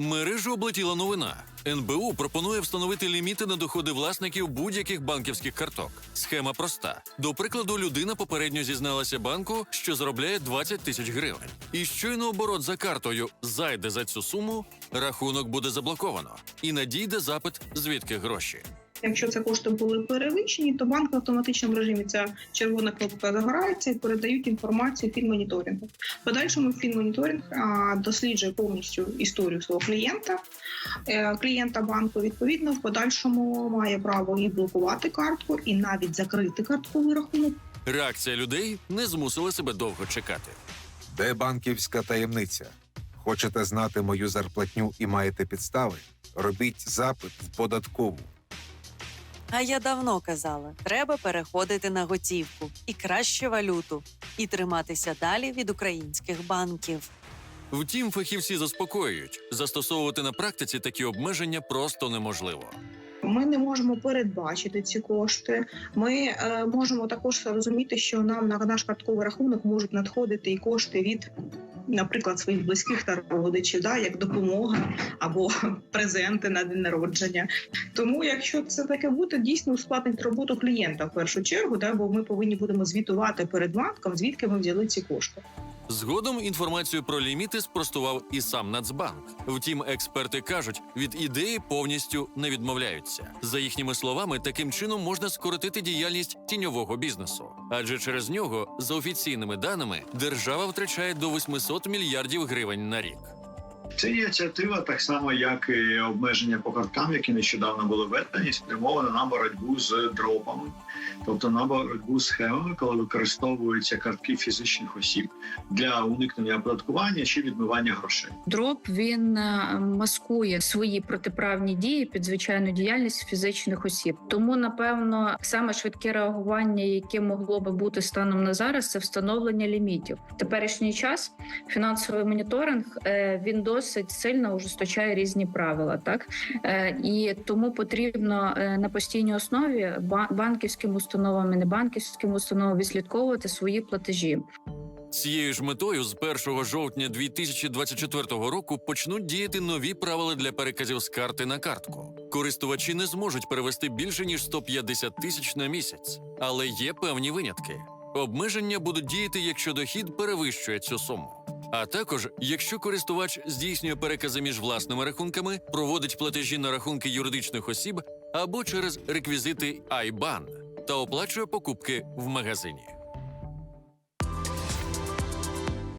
Мережу облетіла новина. НБУ пропонує встановити ліміти на доходи власників будь-яких банківських карток. Схема проста. До прикладу, людина попередньо зізналася банку, що заробляє 20 тисяч гривень. І щойно оборот за картою зайде за цю суму, рахунок буде заблоковано і надійде запит, звідки гроші. Якщо це кошти були перевищені, то банк в автоматичному режимі ця червона кнопка загорається і передають інформацію фінмоніторингу. В подальшому фінмоніторинг а, досліджує повністю історію свого клієнта, е, клієнта банку. Відповідно, в подальшому має право і блокувати картку, і навіть закрити картковий рахунок. Реакція людей не змусила себе довго чекати. Де банківська таємниця? Хочете знати мою зарплатню і маєте підстави? Робіть запит в податкову. А я давно казала: треба переходити на готівку і краще валюту, і триматися далі від українських банків. Втім, фахівці заспокоюють, застосовувати на практиці такі обмеження просто неможливо. Ми не можемо передбачити ці кошти. Ми е, можемо також розуміти, що нам на наш картковий рахунок можуть надходити і кошти від, наприклад, своїх близьких та родичів, да, як допомога або презенти на день народження. Тому, якщо це таке буде, дійсно ускладнить роботу клієнта в першу чергу, да, бо ми повинні будемо звітувати перед банком, звідки ми взяли ці кошти. Згодом інформацію про ліміти спростував і сам Нацбанк. Втім, експерти кажуть, від ідеї повністю не відмовляються. За їхніми словами, таким чином можна скоротити діяльність тіньового бізнесу, адже через нього, за офіційними даними, держава втрачає до 800 мільярдів гривень на рік. Ця ініціатива, так само як і обмеження по карткам, які нещодавно були введені, спрямована на боротьбу з дропами, тобто на боротьбу з схемами, коли використовуються картки фізичних осіб для уникнення оподаткування чи відмивання грошей. Дроп він е, маскує свої протиправні дії під звичайну діяльність фізичних осіб. Тому, напевно, саме швидке реагування, яке могло би бути станом на зараз, це встановлення лімітів. В теперішній час фінансовий моніторинг е, він досить сильно ужесточає різні правила, так Е, і тому потрібно е, на постійній основі ба- банківським установам і небанківським установам відслідковувати свої платежі. Цією ж метою з 1 жовтня 2024 року почнуть діяти нові правила для переказів з карти на картку. Користувачі не зможуть перевести більше ніж 150 тисяч на місяць, але є певні винятки. Обмеження будуть діяти, якщо дохід перевищує цю суму. А також, якщо користувач здійснює перекази між власними рахунками, проводить платежі на рахунки юридичних осіб або через реквізити IBAN та оплачує покупки в магазині.